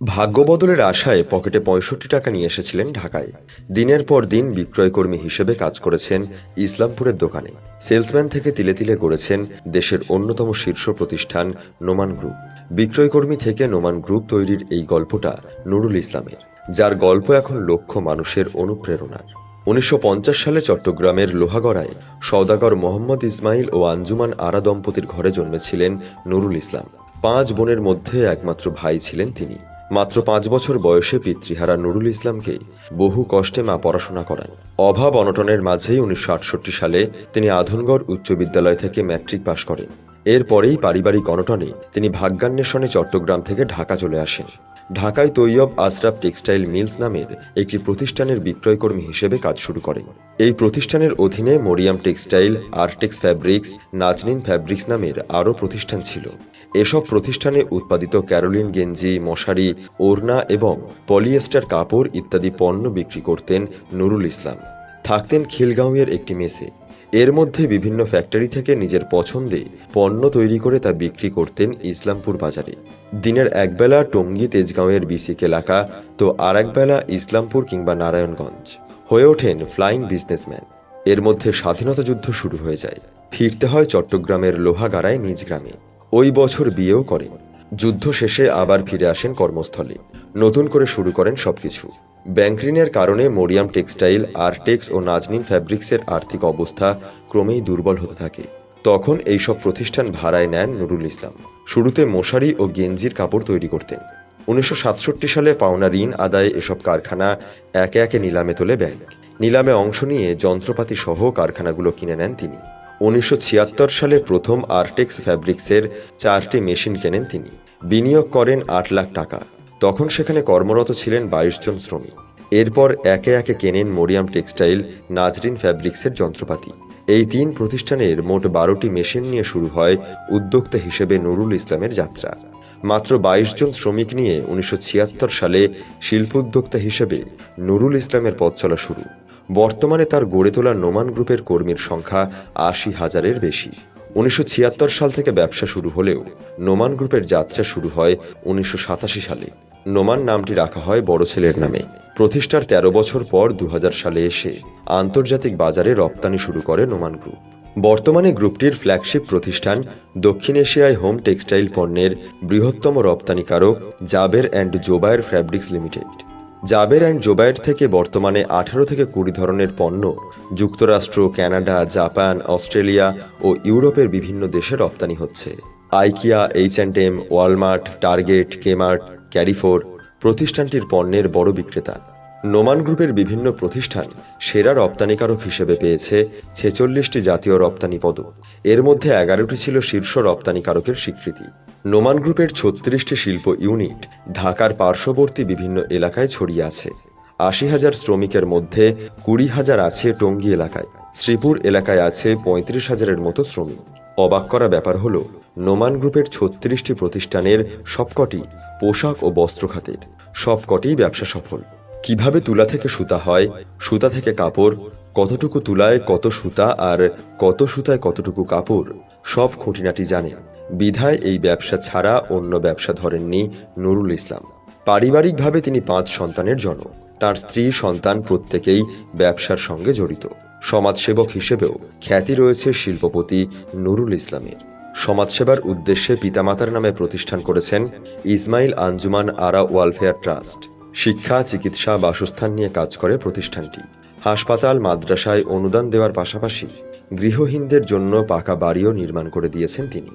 ভাগ্যবদলের আশায় পকেটে পঁয়ষট্টি টাকা নিয়ে এসেছিলেন ঢাকায়। দিনের পর দিন বিক্রয়কর্মী হিসেবে কাজ করেছেন ইসলামপুরের দোকানে। সেলসম্যান থেকে তিলে তিলে গড়েছেন দেশের অন্যতম শীর্ষ প্রতিষ্ঠান নোমান গ্রুপ। বিক্রয়কর্মী থেকে নোমান গ্রুপ তৈরির এই গল্পটা নুরুল ইসলামের, যার গল্প এখন লক্ষ মানুষের অনুপ্রেরণার। উনিশশো পঞ্চাশ সালে চট্টগ্রামের লোহাগড়ায় সওদাগর মোহাম্মদ ইসমাইল ও আঞ্জুমান আরা দম্পতির ঘরে জন্মেছিলেন নুরুল ইসলাম। পাঁচ বোনের মধ্যে একমাত্র ভাই ছিলেন তিনি। মাত্র পাঁচ বছর বয়সে পিতৃহারা নুরুল ইসলামকে বহু কষ্টে মা পড়াশোনা করেন। অভাব অনটনের মাঝেই উনিশশো আটষট্টি সালে তিনি আধনগড় উচ্চ বিদ্যালয় থেকে ম্যাট্রিক পাশ করেন। এরপরেই পারিবারিক অনটনে তিনি ভাগ্যান্বেষণে চট্টগ্রাম থেকে ঢাকা চলে আসেন। ঢাকায় তৈয়ব আশরাফ টেক্সটাইল মিলস নামের একটি প্রতিষ্ঠানের বিক্রয়কর্মী হিসেবে কাজ শুরু করেন। এই প্রতিষ্ঠানের অধীনে Maryam textile, Artex fabrics, Naznin fabrics নামের আরও প্রতিষ্ঠান ছিল। এসব প্রতিষ্ঠানে উৎপাদিত ক্যারোলিন গেঞ্জি, মশারি, ওড়না এবং পলিয়েস্টার কাপড় ইত্যাদি পণ্য বিক্রি করতেন নুরুল ইসলাম। থাকতেন খিলগাঁওয়ের একটি মেসে। এর মধ্যে বিভিন্ন ফ্যাক্টরি থেকে নিজের পছন্দে পণ্য তৈরি করে তা বিক্রি করতেন ইসলামপুর বাজারে। দিনের একবেলা টঙ্গী তেজগাঁওয়ের বিসিক এলাকা তো আর একবেলা ইসলামপুর কিংবা নারায়ণগঞ্জ। হয়ে ওঠেন ফ্লাইং বিজনেসম্যান এর মধ্যে স্বাধীনতা যুদ্ধ শুরু হয়ে যায়। ফিরতে হয় চট্টগ্রামের লোহাগাড়ায় নিজ গ্রামে। ওই বছর বিয়েও করেন। যুদ্ধ শেষে আবার ফিরে আসেন কর্মস্থলে। নতুন করে শুরু করেন সবকিছু। ব্যাংক ঋণের কারণে মরিয়াম টেক্সটাইল, আরটেক্স ও নাজনিন ফ্যাব্রিক্সের আর্থিক অবস্থা ক্রমেই দুর্বল হতে থাকে। তখন এইসব প্রতিষ্ঠান ভাড়ায় নেন নুরুল ইসলাম। শুরুতে মশারি ও গেঞ্জির কাপড় তৈরি করতেন। উনিশশো সাতষট্টি সালে পাওনা ঋণ আদায়ে এসব কারখানা একে একে নিলামে তোলে ব্যাংক। নিলামে অংশ নিয়ে যন্ত্রপাতি সহ কারখানাগুলো কিনে নেন তিনি। উনিশশো ছিয়াত্তর সালে প্রথম আর্টেক্স ফ্যাব্রিক্সের চারটি মেশিন কেনেন তিনি। বিনিয়োগ করেন আট লাখ টাকা। তখন সেখানে কর্মরত ছিলেন বাইশ জন শ্রমিক। এরপর একে একে কেনেন মরিয়াম টেক্সটাইল, নাজরিন ফ্যাব্রিক্সের যন্ত্রপাতি। এই তিন প্রতিষ্ঠানের মোট বারোটি মেশিন নিয়ে শুরু হয় উদ্যোক্তা হিসেবে নুরুল ইসলামের যাত্রা। মাত্র বাইশ জন শ্রমিক নিয়ে উনিশশো ছিয়াত্তর সালে শিল্প উদ্যোক্তা হিসেবে নুরুল ইসলামের পথ চলা শুরু। বর্তমানে তার গড়ে তোলা নোমান গ্রুপের কর্মীর সংখ্যা আশি হাজারের বেশি। উনিশশো ছিয়াত্তর সাল থেকে ব্যবসা শুরু হলেও নোমান গ্রুপের যাত্রা শুরু হয় উনিশশো সাতাশি সালে। নোমান নামটি রাখা হয় বড় ছেলের নামে। প্রতিষ্ঠার ১৩ বছর পর দু হাজার সালে এসে আন্তর্জাতিক বাজারে রপ্তানি শুরু করে নোমান গ্রুপ। বর্তমানে গ্রুপটির ফ্ল্যাগশিপ প্রতিষ্ঠান দক্ষিণ এশিয়ায় হোম টেক্সটাইল পণ্যের বৃহত্তম রপ্তানিকারক Jaber and Zobayer fabrics limited. Jaber and Zobayer থেকে বর্তমানে আঠারো থেকে কুড়ি ধরনের পণ্য যুক্তরাষ্ট্র কানাডা জাপান, অস্ট্রেলিয়া ও ইউরোপের বিভিন্ন দেশে রপ্তানি হচ্ছে। IKEA, H and M, Walmart, Target, Kmart Carrefour প্রতিষ্ঠানটির পণ্যের বড় বিক্রেতা। নোমান গ্রুপের বিভিন্ন প্রতিষ্ঠান সেরা রপ্তানিকারক হিসেবে পেয়েছে ছেচল্লিশটি জাতীয় রপ্তানি পদক। এর মধ্যে এগারোটি ছিল শীর্ষ রপ্তানিকারকের স্বীকৃতি। নোমান গ্রুপের ছত্রিশটি শিল্প ইউনিট ঢাকার পার্শ্ববর্তী বিভিন্ন এলাকায় ছড়িয়ে আছে। আশি হাজার শ্রমিকের মধ্যে কুড়ি হাজার আছে টঙ্গী এলাকায়। শ্রীপুর এলাকায় আছে পঁয়ত্রিশ হাজারের মতো শ্রমিক। অবাক করা ব্যাপার হলো, নোমান গ্রুপের ছত্রিশটি প্রতিষ্ঠানের সবকটি পোশাক ও বস্ত্র খাতের। সবকটিই ব্যবসা সফল। কীভাবে তুলা থেকে সুতা হয়, সুতা থেকে কাপড়, কতটুকু তুলায় কত সুতা আর কত সুতায় কতটুকু কাপড়, সব খুঁটিনাটি জানে। বিধায় এই ব্যবসা ছাড়া অন্য ব্যবসা ধরেননি নুরুল ইসলাম। পারিবারিকভাবে তিনি পাঁচ সন্তানের জনক। তার স্ত্রী সন্তান প্রত্যেকেই ব্যবসার সঙ্গে জড়িত। সমাজসেবক হিসেবেও খ্যাতি রয়েছে শিল্পপতি নুরুল ইসলামের। সমাজসেবার উদ্দেশ্যে পিতামাতার নামে প্রতিষ্ঠান করেছেন ইসমাইল আঞ্জুমান আরা ওয়ালফেয়ার ট্রাস্ট। শিক্ষা, চিকিৎসা, বাসস্থান নিয়ে কাজ করে প্রতিষ্ঠানটি। হাসপাতাল, মাদ্রাসায় অনুদান দেওয়ার পাশাপাশি গৃহহীনদের জন্য পাকা বাড়িও নির্মাণ করে দিয়েছেন তিনি।